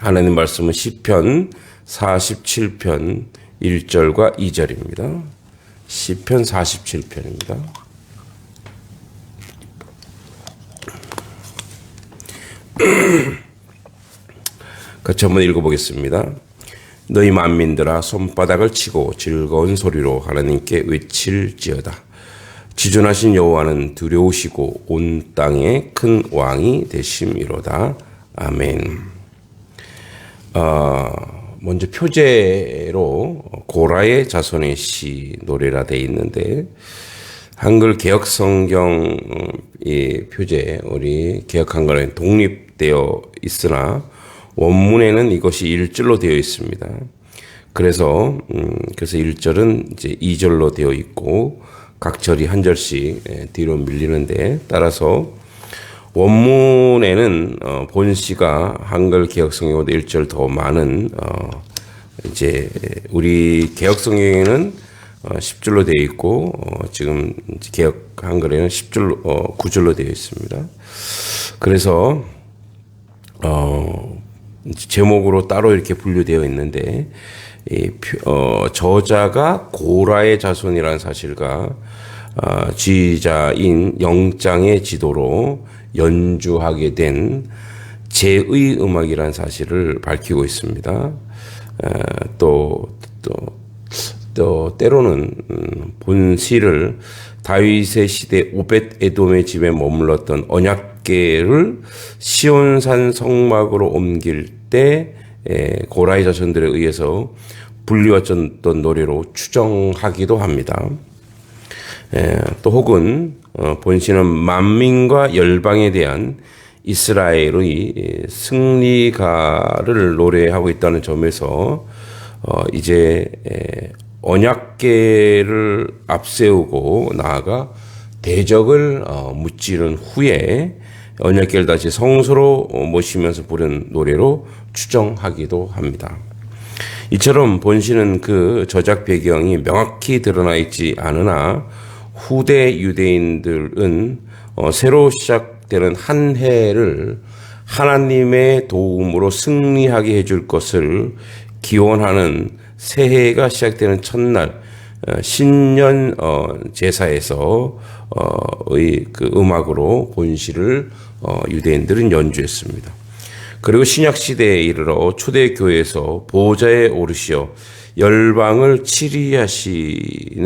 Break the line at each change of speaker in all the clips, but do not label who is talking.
하나님 말씀은 시편 47편 1절과 2절입니다. 시편 47편입니다. 같이 한번 읽어보겠습니다. 너희 만민들아 손바닥을 치고 즐거운 소리로 하나님께 외칠지어다. 지존하신 여호와는 두려우시고 온 땅에 큰 왕이 되심이로다. 아멘. 어, 먼저 표제로 고라의 자손의 시 노래라 돼 있는데 한글 개혁 성경의 표제 우리 개혁 한글은 독립되어 있으나 원문에는 이것이 1절로 되어 있습니다. 그래서 음, 그래서 1절은 이제 2절로 되어 있고 각 절이 한 절씩 예, 뒤로 밀리는데 따라서 원문에는 어, 본시가 한글 개혁성경보다 1절 더 많은 어, 이제 우리 개혁성경에는 어, 10줄로 되어 있고 어, 지금 개혁 한글에는 10줄 어, 9줄로 되어 있습니다. 그래서 어, 제목으로 따로 이렇게 분류되어 있는데 이, 어, 저자가 고라의 자손이라는 사실과 어, 지자인 영장의 지도로 연주하게 된 제의 음악이라는 사실을 밝히고 있습니다. 어, 또, 또, 또, 때로는 음, 본시를 다윗의 시대 오벳 에돔의 집에 머물렀던 언약계를 시온산 성막으로 옮길 때 고라의 자손들에 의해서 불리웠던 노래로 추정하기도 합니다. 또 혹은 어, 본신은 만민과 열방에 대한 이스라엘의 승리가를 노래하고 있다는 점에서 어, 이제 언약계를 앞세우고 나아가 대적을 어, 무찌른 후에 언약계를 다시 성소로 모시면서 부른 노래로 추정하기도 합니다. 이처럼 본시는 그 저작 배경이 명확히 드러나 있지 않으나 후대 유대인들은 어, 새로 시작되는 한 해를 하나님의 도움으로 승리하게 해줄 것을 기원하는 새해가 시작되는 첫날 어, 신년 어, 제사에서 의그 음악으로 본시를 유대인들은 연주했습니다. 그리고 신약 시대에 이르러 초대 교회에서 보좌에 오르시어 열방을 치리하시는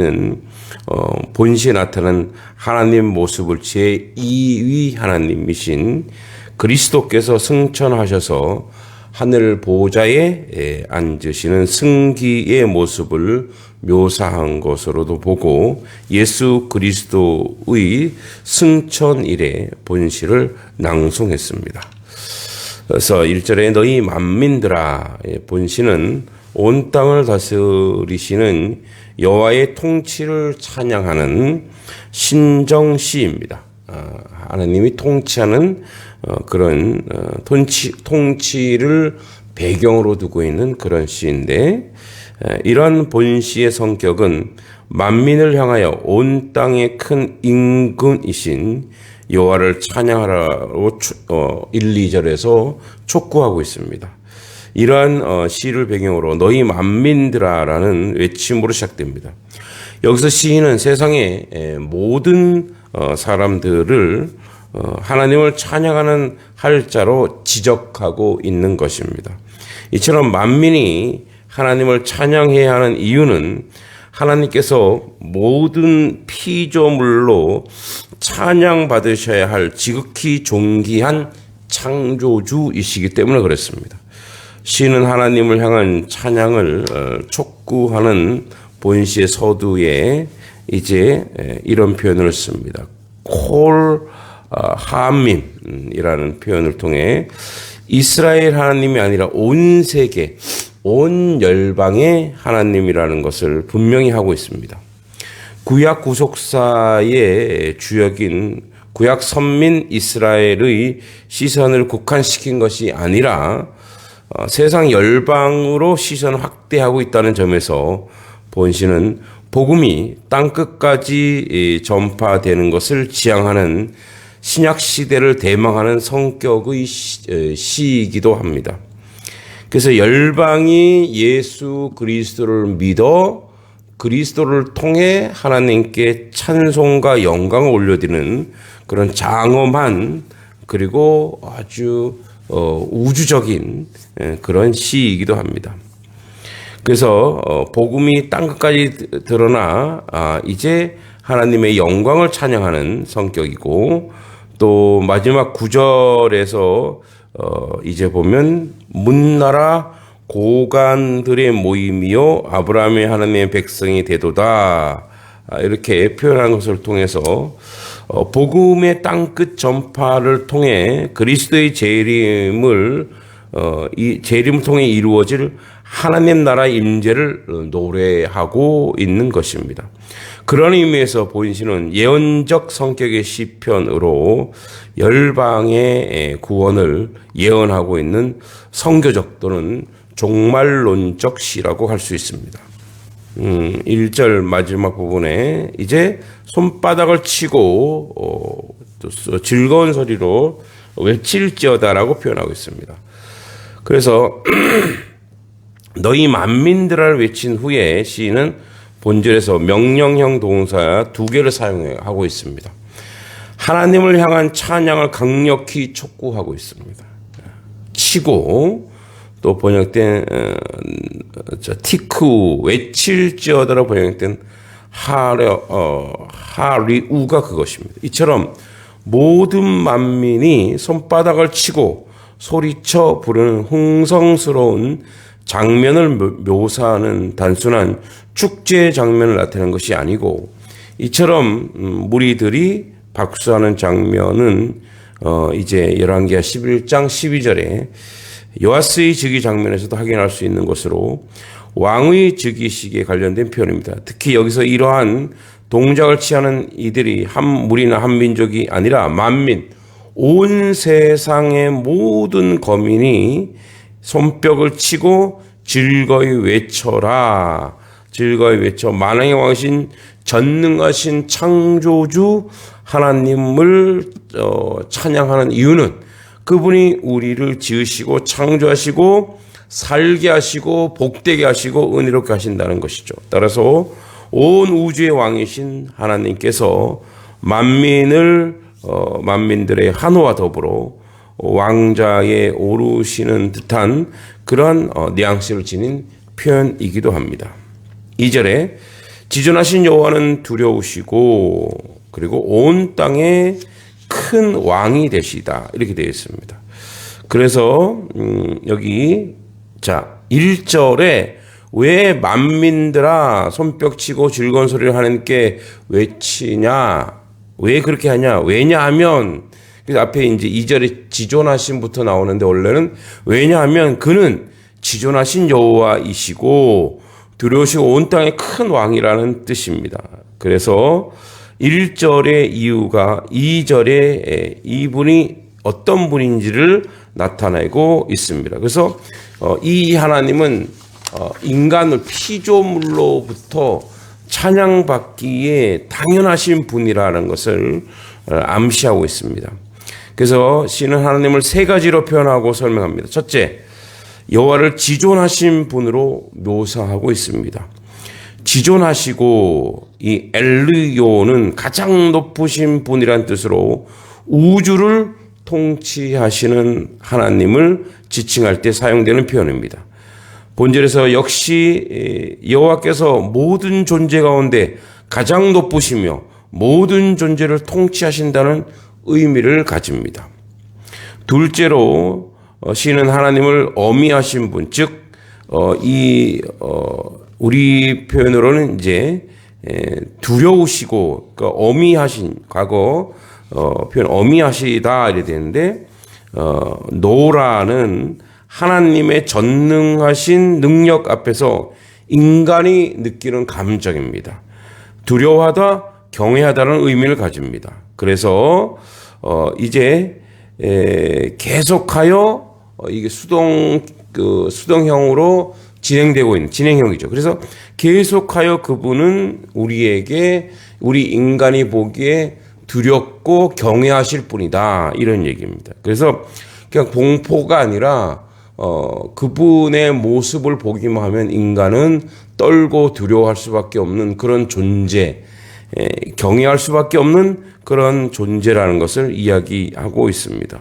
어, 본시에 나타난 하나님 모습을 제 2위 하나님이신 그리스도께서 승천하셔서 하늘 보좌에 앉으시는 승기의 모습을 묘사한 것으로도 보고 예수 그리스도의 승천 일의 본시를 낭송했습니다. 그래서 1절에 너희 만민들아 본시는 온 땅을 다스리시는 여호와의 통치를 찬양하는 신정시입니다. 아, 하나님이 통치하는 어, 그런 어, 통치 통치를 배경으로 두고 있는 그런 시인데 이런 본시의 성격은 만민을 향하여 온 땅의 큰 임금이신 여호와를 찬양하라고 1, 2절에서 촉구하고 있습니다. 이러한 어, 시를 배경으로 너희 만민들아라는 외침으로 시작됩니다. 여기서 시인은 세상의 모든 어, 사람들을 어, 하나님을 찬양하는 할자로 지적하고 있는 것입니다. 이처럼 만민이 하나님을 찬양해야 하는 이유는 하나님께서 모든 피조물로 찬양 받으셔야 할 지극히 존귀한 창조주이시기 때문에 그랬습니다. 시는 하나님을 향한 찬양을 어, 촉구하는 본시의 서두에 이제 이런 표현을 씁니다. 콜 어, 하밈이라는 표현을 통해 이스라엘 하나님이 아니라 온 세계, 온 열방의 하나님이라는 것을 분명히 하고 있습니다. 구약 구속사의 주역인 구약 선민 이스라엘의 시선을 국한시킨 것이 아니라 어, 세상 열방으로 시선 확대하고 있다는 점에서 본시는 복음이 땅 끝까지 전파되는 것을 지향하는 신약 시대를 대망하는 성격의 시이기도 합니다. 그래서 열방이 예수 그리스도를 믿어 그리스도를 통해 하나님께 찬송과 영광을 올려드리는 그런 장엄한 그리고 아주 어, 우주적인 예, 그런 시이기도 합니다. 그래서 어, 복음이 땅 끝까지 드러나 아, 이제 하나님의 영광을 찬양하는 성격이고 또 마지막 구절에서 어, 이제 보면 문나라 고관들의 모임이요 아브라함의 하나님의 백성이 되도다 아, 이렇게 표현한 것을 통해서 어, 복음의 땅끝 전파를 통해 그리스도의 재림을 어, 이 재림을 통해 이루어질 하나님 나라 임재를 노래하고 있는 것입니다. 그런 의미에서 본시는 예언적 성격의 시편으로 열방의 구원을 예언하고 있는 성교적 또는 종말론적 시라고 할 수 있습니다. 음, 1절 마지막 부분에 이제 손바닥을 치고 어, 또 즐거운 소리로 외칠지어다라고 표현하고 있습니다. 그래서 너희 만민들을 외친 후에 시인은 본질에서 명령형 동사 두 개를 사용하고 있습니다. 하나님을 향한 찬양을 강력히 촉구하고 있습니다. 치고 또 번역된 어, 티쿠 외칠지어다로 번역된 하려 어, 하리우가 그것입니다. 이처럼 모든 만민이 손바닥을 치고 소리쳐 부르는 흥성스러운 장면을 묘사하는 단순한 축제 장면을 나타내는 것이 아니고 이처럼 음, 무리들이 박수하는 장면은 어 이제 열왕기하 11장 12절에 요아스의 즉위 장면에서도 확인할 수 있는 것으로 왕의 즉위식에 관련된 표현입니다. 특히 여기서 이러한 동작을 취하는 이들이 한 무리나 한 민족이 아니라 만민, 온 세상의 모든 거민이 손뼉을 치고 즐거이 외쳐라. 즐거이 외쳐 만왕의 왕신 전능하신 창조주 하나님을 어, 찬양하는 이유는 그분이 우리를 지으시고 창조하시고 살게 하시고 복되게 하시고 은혜롭게 하신다는 것이죠. 따라서 온 우주의 왕이신 하나님께서 만민을 어, 만민들의 한호와 더불어 왕자에 오르시는 듯한 그러한 어, 뉘앙스를 지닌 표현이기도 합니다. 2절에 지존하신 여호와는 두려우시고 그리고 온 땅에 큰 왕이 되시다 이렇게 되어 있습니다. 그래서 음, 여기 자 1절에 왜 만민들아 손뼉치고 즐거운 소리를 하나님께 외치냐 왜 그렇게 하냐 왜냐하면 그 앞에 이제 2절에 지존하신부터 나오는데 원래는 왜냐하면 그는 지존하신 여호와이시고 두려우시고 온 땅의 큰 왕이라는 뜻입니다. 그래서 1절의 이유가 2절에 이분이 어떤 분인지를 나타내고 있습니다. 그래서 어, 이 하나님은 어, 인간을 피조물로부터 찬양받기에 당연하신 분이라는 것을 어, 암시하고 있습니다. 그래서 시는 하나님을 세 가지로 표현하고 설명합니다. 첫째, 여호와를 지존하신 분으로 묘사하고 있습니다. 지존하시고 이 엘르요는 가장 높으신 분이란 뜻으로 우주를 통치하시는 하나님을 지칭할 때 사용되는 표현입니다. 본절에서 역시 여호와께서 모든 존재 가운데 가장 높으시며 모든 존재를 통치하신다는 의미를 가집니다. 둘째로 어, 시는 하나님을 어미하신 분, 즉, 어, 이, 어, 우리 표현으로는 이제 두려우시고, 그러니까 어미하신, 과거, 표현 어미하시다, 이래 되는데, 노라는 하나님의 전능하신 능력 앞에서 인간이 느끼는 감정입니다. 두려워하다, 경외하다는 의미를 가집니다. 그래서 어 이제 에 계속하여 어 이게 수동 그 수동형으로 진행되고 있는 진행형이죠. 그래서 계속하여 그분은 우리에게 우리 인간이 보기에 두렵고 경외하실 분이다 이런 얘기입니다. 그래서 그냥 공포가 아니라 어, 그분의 모습을 보기만 하면 인간은 떨고 두려워할 수밖에 없는 그런 존재, 에, 경외할 수밖에 없는 그런 존재라는 것을 이야기하고 있습니다.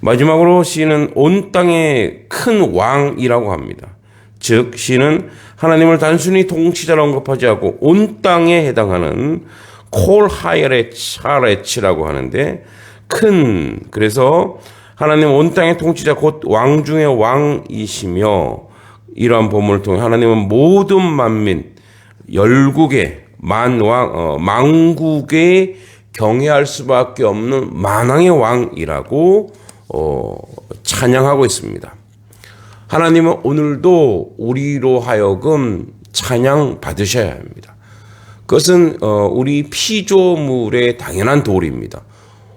마지막으로 시는 온 땅의 큰 왕이라고 합니다. 즉 시는 하나님을 단순히 통치자로 언급하지 않고 온 땅에 해당하는 콜 하이레츠 하레츠라고 하는데 큰 그래서 하나님 온 땅의 통치자 곧 왕 중의 왕이시며 이러한 본문을 통해 하나님은 모든 만민 열국의 만왕 어, 망국에 경외할 수밖에 없는 만왕의 왕이라고 어, 찬양하고 있습니다. 하나님은 오늘도 우리로 하여금 찬양 받으셔야 합니다. 그것은 어, 우리 피조물의 당연한 도리입니다.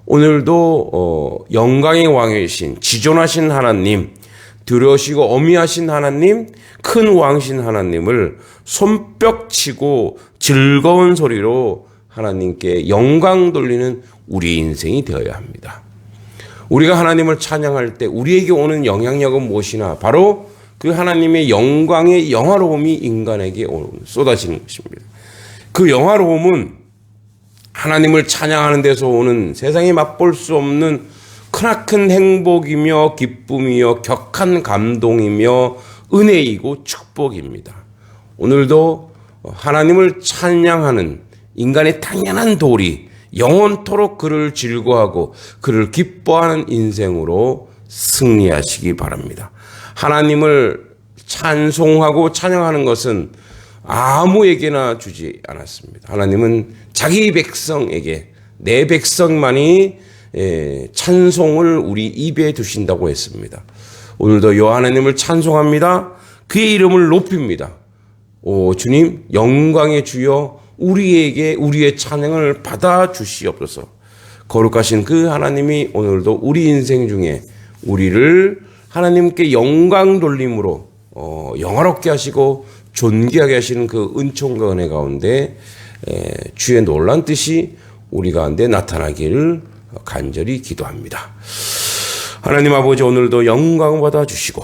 오늘도 어, 영광의 왕이신 지존하신 하나님, 두려우시고 어미하신 하나님, 큰 왕신 하나님을 손뼉치고 즐거운 소리로 하나님께 영광 돌리는 우리 인생이 되어야 합니다. 우리가 하나님을 찬양할 때 우리에게 오는 영향력은 무엇이나 바로 그 하나님의 영광의 영화로움이 인간에게 쏟아지는 것입니다. 그 영화로움은 하나님을 찬양하는 데서 오는 세상에 맛볼 수 없는 크나큰 행복이며 기쁨이며 격한 감동이며 은혜이고 축복입니다. 오늘도 하나님을 찬양하는 인간의 당연한 도리, 영원토록 그를 즐거워하고 그를 기뻐하는 인생으로 승리하시기 바랍니다. 하나님을 찬송하고 찬양하는 것은 아무에게나 주지 않았습니다. 하나님은 자기 백성에게 내 백성만이 예, 찬송을 우리 입에 두신다고 했습니다. 오늘도 요 하나님을 찬송합니다. 그의 이름을 높입니다. 오 주님 영광의 주여 우리에게 우리의 찬양을 받아 주시옵소서. 거룩하신 그 하나님이 오늘도 우리 인생 중에 우리를 하나님께 영광 돌림으로 어, 영화롭게 하시고 존귀하게 하시는 그 은총과 은혜 가운데 에, 주의 놀란 뜻이 우리 가운데 나타나기를 간절히 기도합니다. 하나님 아버지 오늘도 영광 받아 주시고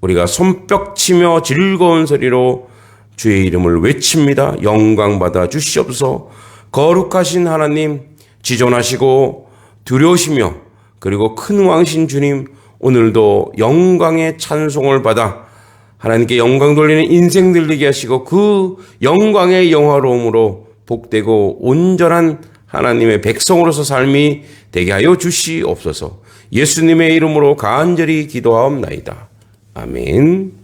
우리가 손뼉치며 즐거운 소리로 주의 이름을 외칩니다. 영광 받아 주시옵소서. 거룩하신 하나님 지존하시고 두려우시며 그리고 큰 왕신 주님 오늘도 영광의 찬송을 받아 하나님께 영광 돌리는 인생 들리게 하시고 그 영광의 영화로움으로 복되고 온전한 하나님의 백성으로서 삶이 되게 하여 주시옵소서. 예수님의 이름으로 간절히 기도하옵나이다. 아멘.